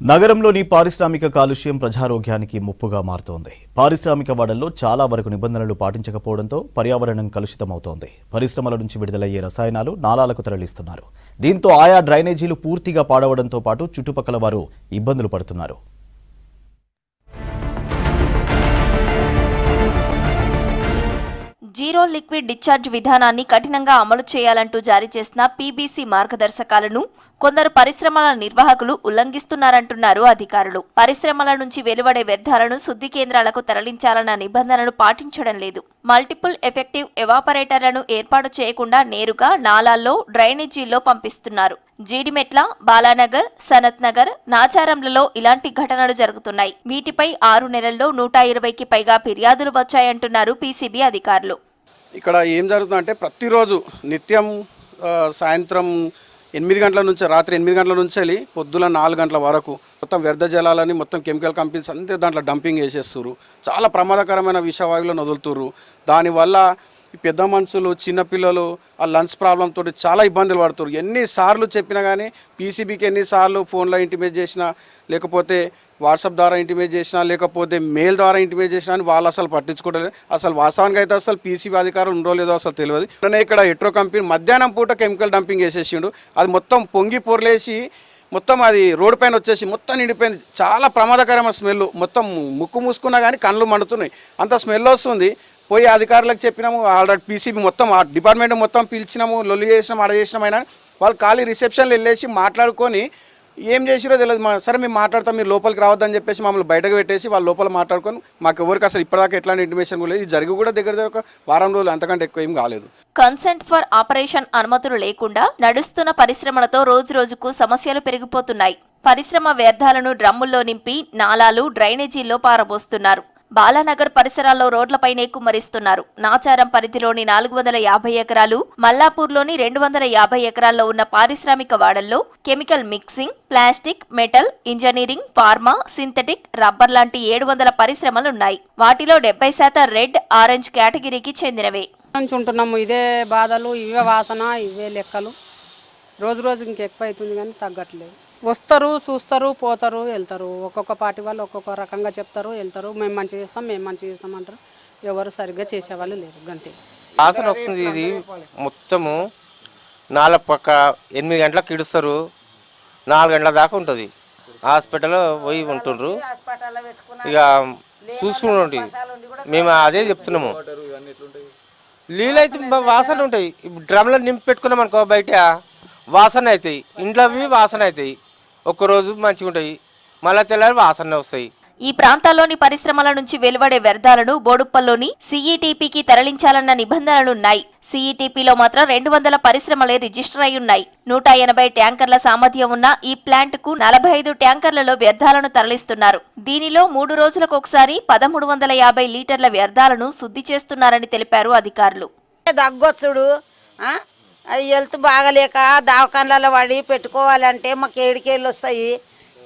నగరంలోని పారిశ్రామిక కాలుష్యం ప్రజారోగ్యానికి ముప్పుగా మారుతోంది. పారిశ్రామిక వాడల్లో చాలా వరకు నిబంధనలు పాటించకపోవడంతో పర్యావరణం కలుషితమవుతోంది. పరిశ్రమల నుంచి విడుదలయ్యే రసాయనాలు నాలాలకు తరలిస్తున్నారు. దీంతో ఆయా డ్రైనేజీలు పూర్తిగా పాడవడంతో పాటు చుట్టుపక్కల వారు ఇబ్బందులు పడుతున్నారు. జీరో లిక్విడ్ డిశ్చార్జ్ విధానాన్ని కఠినంగా అమలు చేయాలంటూ జారీ చేసిన పీబీసీ మార్గదర్శకాలను కొందరు పరిశ్రమల నిర్వాహకులు ఉల్లంఘిస్తున్నారంటున్నారు అధికారులు. పరిశ్రమల నుంచి వెలువడే వ్యర్థాలను శుద్ధి కేంద్రాలకు తరలించాలన్న నిబంధనలు పాటించడం లేదు. మల్టిపుల్ ఎఫెక్టివ్ ఎవాపరేటర్లను ఏర్పాటు చేయకుండా నేరుగా నాలాల్లో డ్రైనేజీల్లో పంపిస్తున్నారు. జీడిమెట్ల బాలానగర్ సనత్ నగర్ నాచారంలలో ఇలాంటి ఘటనలు జరుగుతున్నాయి. వీటిపై ఆరు నెలల్లో నూట ఇరవైకి పైగా ఫిర్యాదులు వచ్చాయంటున్నారు పీసీబీ అధికారులు. ఇక్కడ ఏం జరుగుతుందంటే ప్రతిరోజు నిత్యం సాయంత్రం ఎనిమిది గంటల నుంచి రాత్రి ఎనిమిది గంటల నుంచి వెళ్ళి పొద్దున నాలుగు గంటల వరకు మొత్తం వ్యర్థ జలాలని మొత్తం కెమికల్ కంపెనీస్ అంతే దాంట్లో డంపింగ్ చేసేస్తున్నారు చాలా ప్రమాదకరమైన విషవాయువులను వదులుతున్నారు దానివల్ల పెద్ద మనుషులు చిన్నపిల్లలు ఆ లంగ్స్ ప్రాబ్లంతో తోటి చాలా ఇబ్బందులు పడుతున్నారు. ఎన్నిసార్లు చెప్పినా కానీ పీసీబీకి ఎన్నిసార్లు ఫోన్లో ఇంటిమేట్ చేసినా లేకపోతే వాట్సాప్ ద్వారా ఇంటిమేట్ చేసినా లేకపోతే మెయిల్ ద్వారా ఇంటిమేట్ చేసినా అని వాళ్ళు అసలు పట్టించుకోవట్లేదు. అసలు వాస్తవానికి అయితే అసలు పీసీబీ అధికారులు ఉండో లేదో అసలు తెలియదు. నేను ఇక్కడ ఎట్రో కంపెనీ మధ్యాహ్నం పూట కెమికల్ డంపింగ్ చేసేసిండు. అది మొత్తం పొంగి పొరలేసి మొత్తం అది రోడ్డు పైన వచ్చేసి మొత్తం నిండిపోయింది. చాలా ప్రమాదకరమైన స్మెల్ మొత్తం ముక్కు మూసుకున్నా కానీ కళ్ళు మండుతున్నాయి. అంత స్మెల్ వస్తుంది. పోయి అధికారులకు చెప్పినాము ఆల్రెడీ పీసీబీ మొత్తం ఆ డిపార్ట్మెంట్ మొత్తం పిలిచినాము లొల్లి చేసినాం అడ చేసినాం అయినా వాళ్ళు ఖాళీ రిసెప్షన్లు వెళ్ళేసి మాట్లాడుకొని ఏం చేసిరో తెలియదు. సరే మేము మాట్లాడతాం మీరు లోపలికి రావద్దని చెప్పేసి మమ్మల్ని బయటకు పెట్టేసి వాళ్ళు లోపల మాట్లాడుకొని మాకు ఎవరికి అసలు ఇప్పటిదాకా ఎట్లాంటి ఇంటిమేషన్ కూడా లేదు. ఇది జరిగి కూడా దగ్గర దగ్గర వారం రోజులు అంతకంటే ఎక్కువ ఏం కాలేదు. కన్సెంట్ ఫర్ ఆపరేషన్ అనుమతులు లేకుండా నడుస్తున్న పరిశ్రమలతో రోజు రోజుకు సమస్యలు పెరిగిపోతున్నాయి. పరిశ్రమ వ్యర్థాలను డ్రమ్ముల్లో నింపి నాలాలు డ్రైనేజీల్లో పారబోస్తున్నారు. బాలానగర్ పరిసరాల్లో రోడ్లపైనే కుమ్మరిస్తున్నారు నాచారం పరిధిలోని నాలుగు వందల యాభై ఎకరాలు మల్లాపూర్లోని రెండు వందల యాభై ఎకరాల్లో ఉన్న పారిశ్రామిక వాడల్లో chemical mixing plastic metal engineering pharma synthetic rubber లాంటి ఏడు వందల పరిశ్రమలున్నాయి. వాటిలో డెబ్బై శాతం రెడ్ ఆరెంజ్ కేటగిరీకి చెందినవే. ఉంటున్నాము. ఇదే బాధలు ఇవే వాసన ఇవే లెక్కలు. రోజు రోజు ఇంకెక్కువ అవుతుంది కానీ తగ్గట్లేదు. వస్తారు చూస్తారు పోతారు వెళ్తారు. ఒక్కొక్క పార్టీ వాళ్ళు ఒక్కొక్క రకంగా చెప్తారు వెళ్తారు. మేము మంచిగా చేస్తాం మేము మంచిగా చేస్తాం అంటారు. ఎవరు సరిగ్గా చేసేవాళ్ళు లేరు గంతే. వాసన వస్తుంది ఇది. మొత్తము నాలుగు పక్క ఎనిమిది గంటలకు ఇడుస్తారు. నాలుగు గంటల దాకా ఉంటుంది. హాస్పిటల్లో పోయి ఉంటుండ్రు. ఇక చూసుకుంటుంటే మేము అదే చెప్తున్నాము. నీళ్ళు అయితే వాసన ఉంటాయి. డ్రమ్లో నింపి పెట్టుకున్నాం అనుకో బయట వాసన అవుతాయి. ఇంట్లో వాసన అవుతాయి. ఒక్కరోజు మంచిగా ఉంటాయి మళ్ళీ తెల్లారి వాసన వస్తాయి. ఈ ప్రాంతాల్లోని పరిశ్రమల నుంచి వెలువడే వ్యర్థాలను బోడుప్పల్లోని సీఈటీపీకి తరలించాలన్న నిబంధనలున్నాయి. సీఈటీపీలో మాత్రం రెండు వందల పరిశ్రమలే రిజిస్టర్ అయి ఉన్నాయి నూట ఎనభై ట్యాంకర్ల సామర్థ్యం ఉన్న ఈ ప్లాంట్కు నలభై ఐదు ట్యాంకర్లలో వ్యర్థాలను తరలిస్తున్నారు. దీనిలో మూడు రోజులకు ఒకసారి పదమూడు వందల యాభై లీటర్ల వ్యర్థాలను శుద్ధి చేస్తున్నారని తెలిపారు అధికారులు. దగ్గొచ్చుడు ఆ? అది హెల్త్ బాగలేక దవాఖానాలలో పడి పెట్టుకోవాలంటే మాకు ఏడికేళ్ళు వస్తాయి.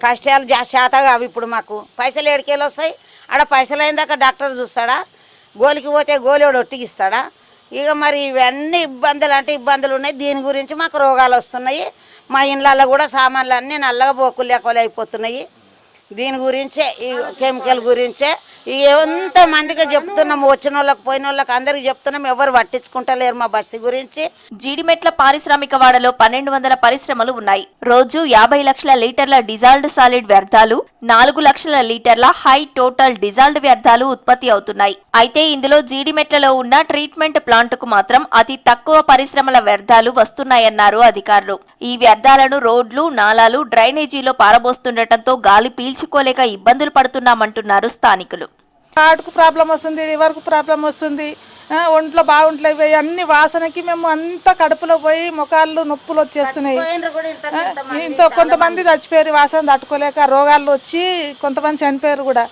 కష్టాలు జా శాత కావు ఇప్పుడు మాకు. పైసలు ఏడికేళ్ళు వస్తాయి. ఆడ పైసలు అయిందాక డాక్టర్ చూస్తాడా? గోలికి పోతే గోలివాడు ఒట్టిగిస్తాడా? ఇక మరి ఇవన్నీ ఇబ్బందులు అంటే ఇబ్బందులు ఉన్నాయి. దీని గురించి మాకు రోగాలు వస్తున్నాయి. మా ఇండ్లలో కూడా సామాన్లు అన్నీ నల్లగా బోకులు లేకలు అయిపోతున్నాయి. దీని గురించే ఈ కెమికల్ గురించే. ఎంత మందికి చెప్తున్నాం వచ్చిన వాళ్ళకి పోయిన వాళ్ళకి అందరికి చెప్తున్నాం ఎవరు పట్టించుకుంటలేరు మా బస్తీ గురించి. జీడిమెట్ల పారిశ్రామిక వాడలో పన్నెండు వందల పరిశ్రమలు ఉన్నాయి. రోజు యాభై లక్షల లీటర్ల డిజాల్డ్ సాలిడ్ వ్యర్థాలు నాలుగు లక్షల లీటర్ల హై టోటల్ డిజాల్డ్ వ్యర్థాలు ఉత్పత్తి అవుతున్నాయి. అయితే ఇందులో జీడిమెట్లలో ఉన్న ట్రీట్మెంట్ ప్లాంట్కు మాత్రం అతి తక్కువ పరిశ్రమల వ్యర్థాలు వస్తున్నాయన్నారు అధికారులు. ఈ వ్యర్థాలను రోడ్లు నాలాలు డ్రైనేజీలో పారబోస్తుండటంతో గాలి పీల్చి పీల్చుకోలేక ఇబ్బందులు పడుతున్నామంటున్నారు స్థానికులు. హార్ట్కు ప్రాబ్లం వస్తుంది లివర్కు ప్రాబ్లం వస్తుంది ఒంట్లో బాగుంటలేవు అన్ని వాసనకి మేము అంతా కడుపులో పోయి ముఖాలు నొప్పులు వచ్చేస్తున్నాయి. ఆ, ఇంత కొంతమంది చచ్చిపోయారు వాసన తట్టుకోలేక రోగాలు వచ్చి కొంతమంది చనిపోయారు కూడా.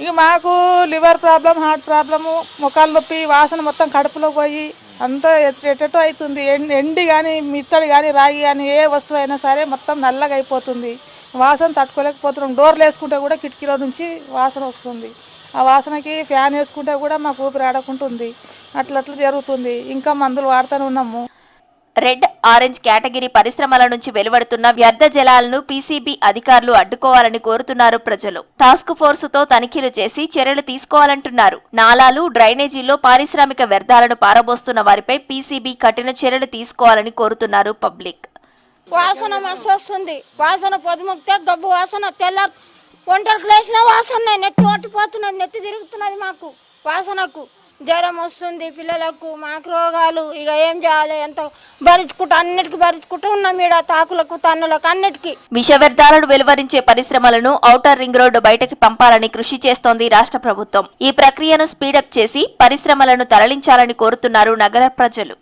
ఇక మాకు లివర్ ప్రాబ్లం హార్ట్ ప్రాబ్లము ముఖాలు నొప్పి వాసన మొత్తం కడుపులో పోయి అంతా ఎట్- ఎటెటో అవుతుంది. ఎండి కానీ మిత్తడి కానీ రాగి కానీ ఏ వస్తువు అయినా సరే మొత్తం నల్లగా అయిపోతుంది. వాసన తట్టుకోలేకపోతున్నాం. డోర్లు వేసుకుంటే కూడా కిటికీలో నుంచి వాసన వస్తుంది. ఆ వాసనకి ఫ్యాన్ వేసుకుంటే కూడా మాకు ఊపిరి ఆడకుంటుంది. అట్లా అట్లా జరుగుతుంది. ఇంకా మందులు వాడుతూనే ఉన్నాము. రెడ్ ఆరెంజ్ కేటగిరీ పరిశ్రమల నుంచి వెలువడుతున్న వ్యర్థ జలాలను పీసీబీ అధికారులు అడ్డుకోవాలని కోరుతున్నారు ప్రజలు. టాస్క్ ఫోర్సుతో తనిఖీలు చేసి చర్యలు తీసుకోవాలంటున్నారు. నాలాలు డ్రైనేజీల్లో పారిశ్రామిక వ్యర్థాలను పారబోస్తున్న వారిపై పీసీబీ కఠిన చర్యలు తీసుకోవాలని కోరుతున్నారు పబ్లిక్. వాసన మస్తు వస్తుంది. వాసన పొదుముక్తే గబ్బు వాసన తెల్లారు ఒంటరికి లేచిన వాసన నెత్తి ఒట్టిపోతున్నది నెత్తి తిరుగుతున్నది మాకు వాసనకు. జ్వరం వస్తుంది పిల్లలకు మాకు రోగాలు ఇక ఏం చేయాలి ఎంత భరించుకుంటూ అన్నిటికీ భరించుకుంటూ ఉన్నాం ఈడ తాకులకు తన్నులకు అన్నిటికీ. విష వ్యర్థాలను వెలువరించే పరిశ్రమలను ఔటర్ రింగ్ రోడ్డు బయటకి పంపాలని కృషి చేస్తోంది రాష్ట్ర ప్రభుత్వం. ఈ ప్రక్రియను స్పీడప్ చేసి పరిశ్రమలను తరలించాలని కోరుతున్నారు నగర ప్రజలు.